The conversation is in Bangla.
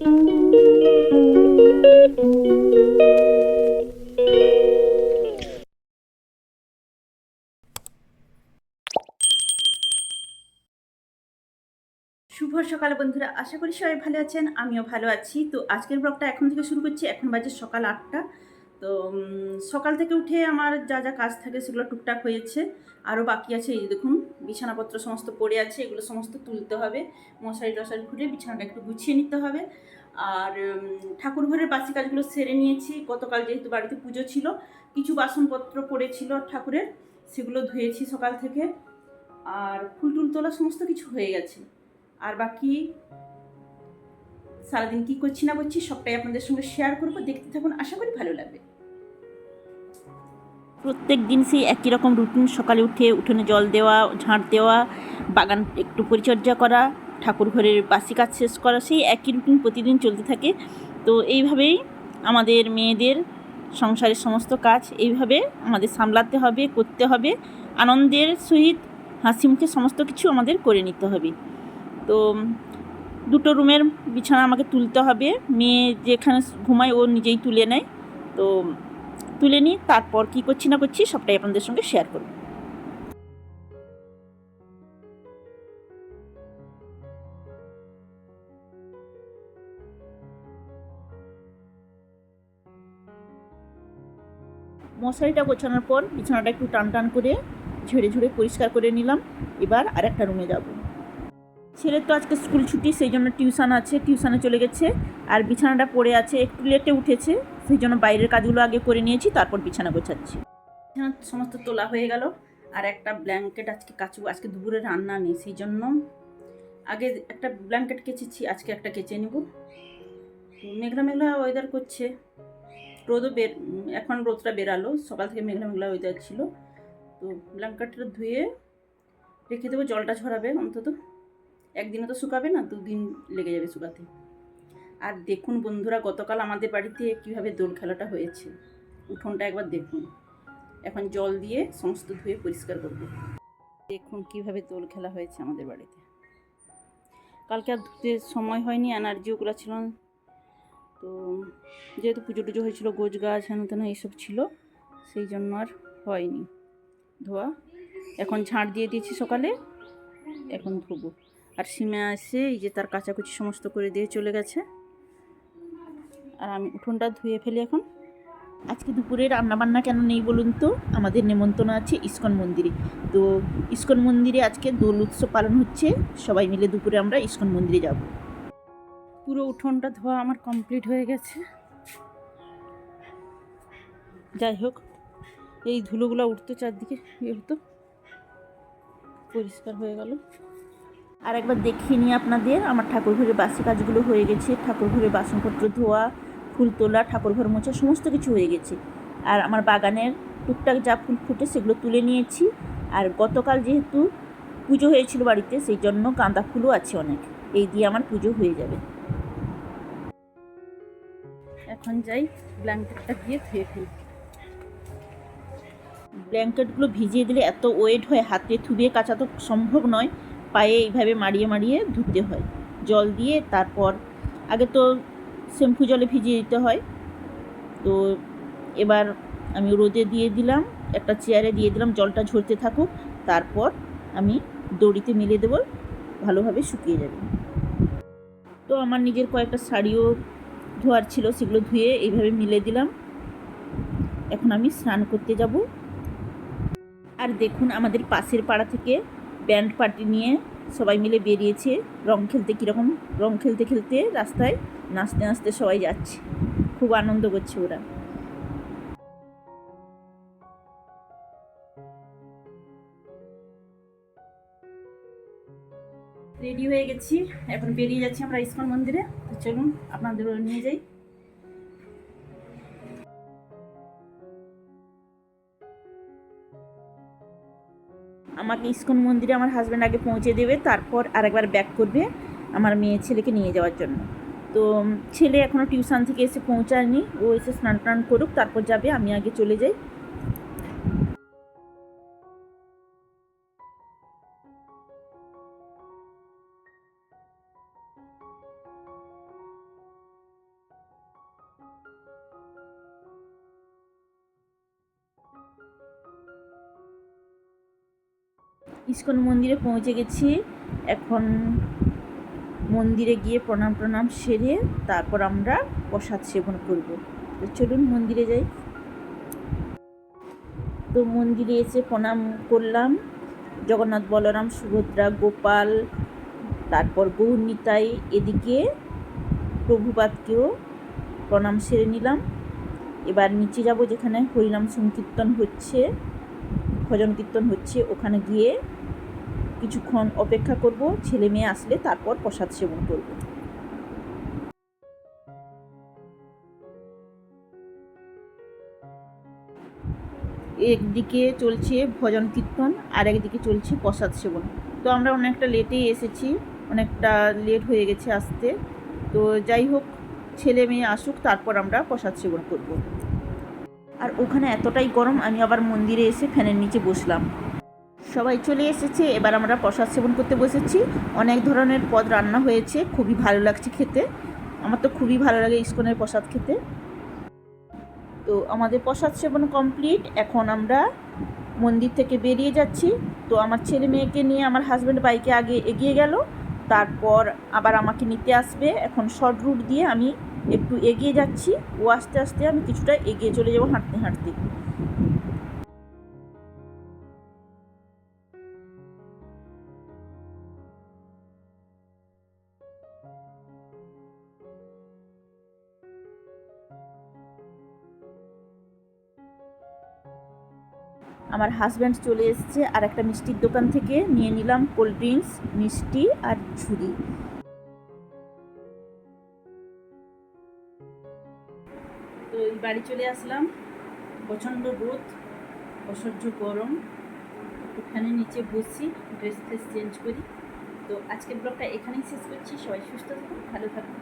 শুভ সকাল বন্ধুরা, আশা করি সবাই ভালো আছেন, আমিও ভালো আছি। তো আজকের ব্লগটা এখন থেকে শুরু করছি, এখন বাজে সকাল আটটা। তো সকাল থেকে উঠে আমার যা যা কাজ থাকে সেগুলো টুকটাক হয়েছে। আরও বাকি আছে, এই দেখুন, বিছানাপত্র সমস্ত পড়ে আছে, এগুলো সমস্ত তুলতে হবে। মশারি টশারি ঘুরে বিছানাটা একটু গুছিয়ে নিতে হবে। আর ঠাকুর ঘরের বাসি কাজগুলো সেরে নিয়েছি। গতকাল যেহেতু বাড়িতে পুজো ছিল, কিছু বাসনপত্র পড়েছিল ঠাকুরের, সেগুলো ধুয়েছি সকাল থেকে। আর ফুল টুল তোলা সমস্ত কিছু হয়ে গেছে। আর বাকি সারাদিন কী করছি না করছি সবটাই আপনাদের সঙ্গে শেয়ার করব। দেখতে থাকুন, আশা করি ভালো লাগবে। প্রত্যেক দিন সেই একই রকম রুটিন সকালে উঠে উঠোনে জল দেওয়া, ঝাঁট দেওয়া, বাগান একটু পরিচর্যা করা, ঠাকুর ঘরের বাসি কাজ শেষ করা, সেই একই রুটিন প্রতিদিন চলতে থাকে। তো এইভাবেই আমাদের মেয়েদের সংসারের সমস্ত কাজ এইভাবে আমাদের সামলাতে হবে, করতে হবে। আনন্দের সহিত হাসি মুখে সমস্ত কিছু আমাদের করে নিতে হবে। তো দুটো রুমের বিছানা আমাকে তুলতে হবে। মেয়ে যেখানে ঘুমায় ও নিজেই তুলে নেয়। তো তুলে নিই, তারপর কি করছি না করছি সবটাই আপনাদের সঙ্গে শেয়ার করব। মশারিটা গোছানোর পর বিছানাটা একটু টান টান করে ঝেড়ে ঝুড়ে পরিষ্কার করে নিলাম। এবার আর একটা রুমে যাব। ছেলের তো আজকে স্কুল ছুটি, সেই জন্য টিউশন আছে টিউশনে চলে গেছে। আর বিছানাটা পড়ে আছে, একটু লেটে উঠেছে। সেই জন্য বাইরের কাজগুলো আগে করে নিয়েছি, তারপর বিছানা গোছাচ্ছি। বিছানা সমস্ত তোলা হয়ে গেল। আর একটা ব্ল্যাঙ্কেট আজকে কাচু আজকে দুপুরে রান্না নেই, সেই জন্য আগে একটা ব্ল্যাঙ্কেট কেচেছি, আজকে একটা কেচে নেব। মেঘলা মেঘলা ওয়েদার করছে। রোদও বের এখন রোদটা বেরালো, সকাল থেকে মেঘলা মেঘলা ওয়েদার ছিল। তো ব্ল্যাঙ্কেটটা ধুয়ে রেখে দেবো, জলটা ঝরাবে অন্তত। একদিনে তো শুকাবে না, দুদিন লেগে যাবে শুকাতে। আর দেখুন বন্ধুরা, গতকাল আমাদের বাড়িতে কীভাবে দোল খেলাটা হয়েছে। উঠোনটা একবার দেখুন। এখন জল দিয়ে সমস্ত ধুয়ে পরিষ্কার করব। দেখুন কীভাবে দোল খেলা হয়েছে আমাদের বাড়িতে। কালকে আর ধুতে সময় হয়নি এনার্জিও গুলা ছিল তো যেহেতু পুজো টুজো হয়েছিল, গোছ গাছ, হেন তেন এইসব ছিল, সেই জন্য আর হয়নি। ধোয়া। এখন ঝাঁট দিয়ে দিয়েছি সকালে, এখন ধোবো। আর সীমা এসে এই যে তার কাচাকুচি সমস্ত করে দিয়ে চলে গেছে। আর আমি উঠোনটা ধুয়ে ফেলি এখন। আজকে দুপুরে রান্নাবান্না কেন নেই বলুন তো? আমাদের নেমন্তন্ন আছে ইস্কন মন্দিরে। তো ইস্কন মন্দিরে আজকে দোল উৎসব পালন হচ্ছে। সবাই মিলে দুপুরে আমরা ইস্কন মন্দিরে যাব। পুরো উঠোনটা ধোয়া আমার কমপ্লিট হয়ে গেছে। যাই হোক, এই ধুলোগুলো উঠতো চারদিকে ইয়ে হতো। পরিষ্কার হয়ে গেল। আর একবার দেখিয়ে নিই আপনাদের। আমার ঠাকুর ঘরের বাসি কাজগুলো হয়ে গেছে। ঠাকুর ঘরের বাসনপত্র ধোয়া ফুল তোলা, ঠাকুর ঘর মোছা, সমস্ত কিছু হয়ে গেছে। আর আমার বাগানের টুকটাক যা ফুল ফুটে সেগুলো তুলে নিয়েছি। আর গতকাল যেহেতু পুজো হয়েছিল বাড়িতে, সেই জন্য গাঁদা ফুলও আছে অনেক। এই দিয়ে আমার পুজো হয়ে যাবে। এখন যাই ব্ল্যাঙ্কেটটা দিয়ে ধুয়ে ফেলি। ব্ল্যাঙ্কেটগুলো ভিজিয়ে দিলে এত ওয়েট হয়, হাতে থুবিয়ে কাচা তো সম্ভব নয়। পায়ে এইভাবে মাড়িয়ে মাড়িয়ে ধুতে হয়। জল দিয়ে তারপর, আগে তো শ্যাম্পু জলে ভিজিয়ে দিতে হয়। তো এবার আমি রোদে দিয়ে দিলাম, একটা চেয়ারে দিয়ে দিলাম, জলটা ঝরতে থাকুক, তারপর আমি দড়িতে মিলে দেবো, ভালোভাবে শুকিয়ে যাবে। তো আমার নিজের কয়েকটা শাড়িও ধোয়ার ছিল, সেগুলো ধুয়ে এইভাবে মিলে দিলাম। এখন আমি স্নান করতে যাব। আর দেখুন, আমাদের পাশের পাড়া থেকে ব্যান্ড পার্টি নিয়ে সবাই মিলে বেরিয়েছে। রং খেলতে কীরকম, রং খেলতে খেলতে রাস্তায় নাচতে নাচতে সবাই যাচ্ছে। খুব আনন্দ করছে ওরা। রেডি হয়ে গেছি। এখন বেরিয়ে যাচ্ছি আমরা ইস্কন মন্দিরে। তো চলুন আপনাদেরও নিয়ে যাই। আমাকে ইস্কন মন্দিরে আমার হাজব্যান্ড আগে পৌঁছে দেবে, তারপর আরেকবার ব্যাক করবে আমার মেয়ে ছেলেকে নিয়ে যাওয়ার জন্য। তো ছেলে এখনও টিউশান থেকে এসে পৌঁছায়নি। ও এসে স্নান টান করুক, তারপর যাবে, আমি আগে চলে যাই। ইস্কন মন্দিরে পৌঁছে গেছি। এখন মন্দিরে গিয়ে প্রণাম প্রণাম সেরে তারপর আমরা প্রসাদ সেবন করব। তো চলুন মন্দিরে যাই। তো মন্দিরে এসে প্রণাম করলাম। জগন্নাথ, বলরাম, সুভদ্রা, গোপাল, তারপর গৌরনীতাই এদিকে প্রভুপাতকেও প্রণাম সেরে নিলাম। এবার নিচে যাব যেখানে হরিনাম সংকীর্তন হচ্ছে, ভজন কীর্তন হচ্ছে, ওখানে গিয়ে কিছুক্ষণ অপেক্ষা করব, ছেলে মেয়ে আসলে তারপর প্রসাদ সেবন করব। একদিকে চলছে ভজন কীর্তন আর একদিকে চলছে প্রসাদ সেবন। তো আমরা অনেকটা লেটেই এসেছি, অনেকটা লেট হয়ে গেছে আসতে। তো যাই হোক, ছেলে মেয়ে আসুক, তারপর আমরা প্রসাদ সেবন করব। আর ওখানে এতটাই গরম, আমি আবার মন্দিরে এসে ফ্যানের নিচে বসলাম। সবাই চলে এসেছে। এবার আমরা প্রসাদ সেবন করতে বসেছি। অনেক ধরনের পদ রান্না হয়েছে। খুবই ভালো লাগছে খেতে। আমার তো খুবই ভালো লাগে ইস্কনের প্রসাদ খেতে। তো আমাদের প্রসাদ সেবন কমপ্লিট। এখন আমরা মন্দির থেকে বেরিয়ে যাচ্ছি। তো আমার ছেলে মেয়েকে নিয়ে আমার হাজব্যান্ড বাইকে আগে এগিয়ে গেল। তারপর আবার আমাকে নিতে আসবে। এখন শর্ট রুট দিয়ে আমি একটু এগিয়ে যাচ্ছি। ও আস্তে আস্তে আমি কিছুটা এগিয়ে চলে যাব হাঁটতে হাঁটতে। আমার হাজব্যান্ড চলে এসেছে আর একটা মিষ্টির দোকান থেকে নিয়ে নিলাম কোল্ড ড্রিঙ্কস মিষ্টি আর ঝুড়ি। তো বাড়ি চলে আসলাম। প্রচণ্ড রোদ, অসহ্য গরম। ফ্যানের নিচে বসি ড্রেস ফ্রেস চেঞ্জ করি। তো আজকের ব্লগটা এখানেই শেষ করছি। সবাই সুস্থ থাকুন, ভালো থাকুন।